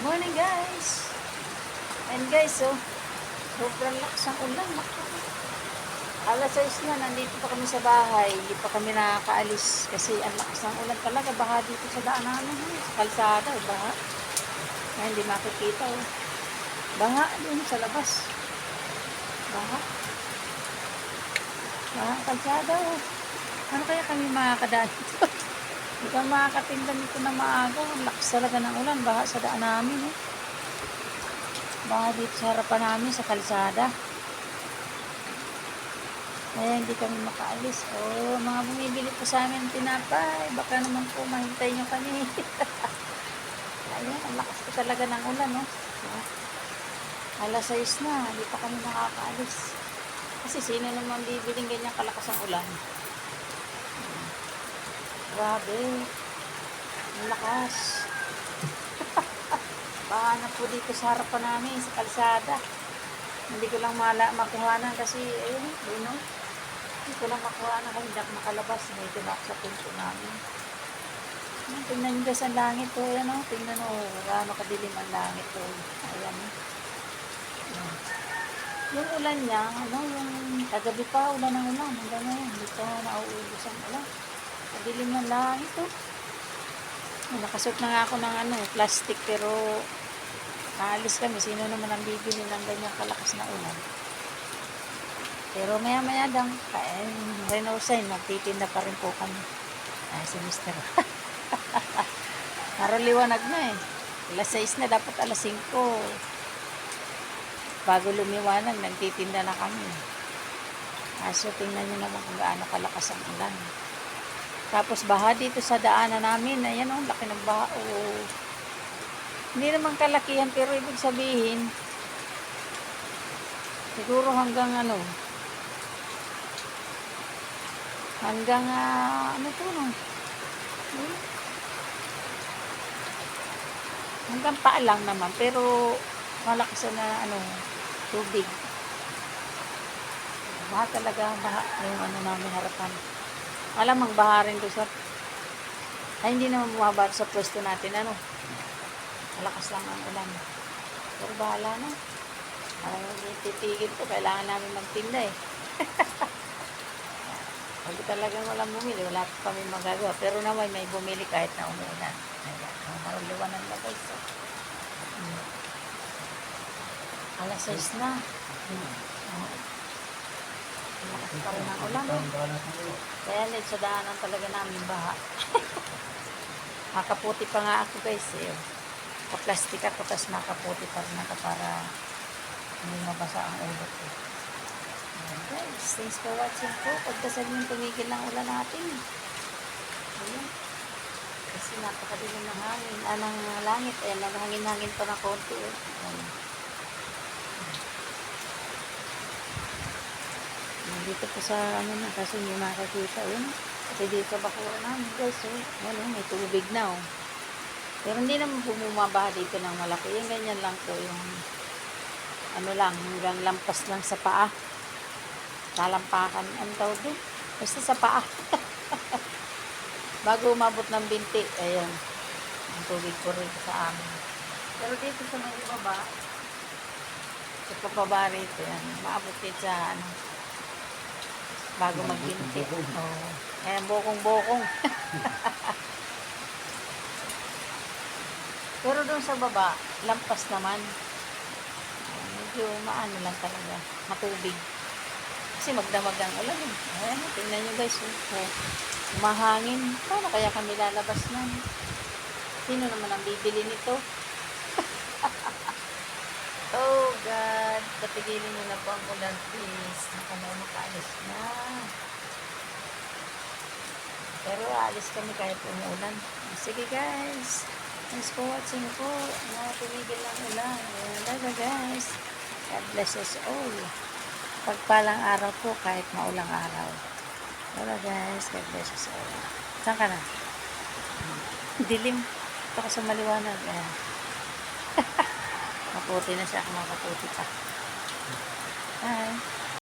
Morning guys! And guys, so, sobrang lakas ang ulan. Alas 6 na, nandito pa kami sa bahay. Hindi pa kami nakakaalis kasi ang lakas ng ulan talaga. Baha dito sa daan namin. eh. Sa kalsada, eh, baha. Kaya hindi makikita. Eh. Baha dun sa labas. Baha ang kalsada. Oh. Ano kaya kami makakadaan dito? Hindi kami makakatinda nito na maaga. Lakas talaga ng ulan. Baha sa daan namin. Eh. Baha dito sa harapan namin sa kalsada. Kaya hindi kami makaalis. Oh, mga bumibili po sa amin tinapay. Baka naman po mahintay nyo kami. Ayan, ang lakas po talaga ng ulan, no? Ah, Alas 6 na, hindi pa kami nakakaalis. Kasi sino naman bibiling ganyan kalakas ang ulan? Grabe. Ang lakas. Baka na po dito sa harapan namin, sa kalsada. Hindi ko lang mala makuhanan kasi, ayun, ayun, no? Hindi ko lang makuhanan kasi hindi makalabas. May tinak sa pinto namin. Tingnan nyo guys ang langit to. Ayan o. Tingnan o. Gaano kadilim ang langit to. Ayan o. Yung ulan niya, ano, yung kagabi pa, ulan ng ulan. Hanggang ngayon, hindi pa nauubos ang ulan. Kadilim ng langit to. Ayan, Nakasuot na nga ako ng ano, plastic pero Aalis kami, sino naman ang bibili ng ganyang kalakas na ulan. Pero maya maya dang, kain, renosign, magtitinda pa rin po kami. Ay, si Mr. Para liwanag na eh. Alas 6 na, dapat alas 5. Bago lumiwanag, nagtitinda na kami. Kaso tingnan nyo naman kung gaano kalakas ang ulan. Tapos baha dito sa daanan namin, ayan oh, laki ng baha. Oh. Hindi naman kalakihan, pero ibig sabihin, siguro hanggang ano, hanggang, ah, ano to, no? Hmm? Hanggang paa lang naman, pero malakas na, ano, tubig. Baha talaga, baha, yung ano namin harapan. Alamang baha rin doon sa, ay hindi naman bumaba sa pwesto natin, ano, malakas lang ang ulan. Pero bahala na. Hindi titigil to. Kailangan namin magtinda eh. Pag talagang walang bumili, wala pa kami magagawa. Pero naman may bumili kahit na umulan. Ayan, ang maruliwanan na guys. Oh. Hmm. Alas 6 na. Oh. Malakas pa rin ang ulan. Kaya net sa daanan talaga namin baha. Makaputi pa nga ako guys eh. Pa-plastic ako tapos nakaputi pa rin ako para hindi mabasa ang ulo ko. Guys, thanks for watching po. Pagdasal yung tumigil ng ulan natin. Ayan. Kasi napakadilim ng hangin, ah, ng langit. Ayan, naghangin-hangin pa ng konti. Eh. Ayan. Dito po sa ano na, kasi hindi makakita. Ayan. Kasi dito sa bakura namin guys. Ayan, oh, may tubig na oh. Pero hindi naman bumabaha dito ng malaki. Yung ganyan lang po yung ano lang, hanggang lampas lang sa paa. Talampakan, ang tawag doon? Basta sa paa. Bago umabot ng binti, ayan. Ang tubig po rin sa amin. Pero dito sa may ibaba, sa papaba rito, yan. Maabot din sa ano, bago magbinti. Oo. Ayan, bokong-bokong. Pero doon sa baba, lampas naman. Medyo maano lang talaga, matubig. Kasi magdamag ang ulan eh. Ayan, tingnan nyo guys. Oh, oh, umahangin. Paano kaya kami lalabas nun? Sino naman ang bibili nito? oh God, patigilin nyo na po ang ulan please. Baka na makaalis na. Pero aalis kami kahit umuulan. Sige guys. Thanks for watching po. Natumigil ng ulan. Bye guys. God bless us all. Pagpalang araw po kahit maulang araw. Bye guys. God bless us all. Saan ka na? Dilim. Ito ka sa maliwanag. Ayan. Na siya. Makaputi pa. 拜。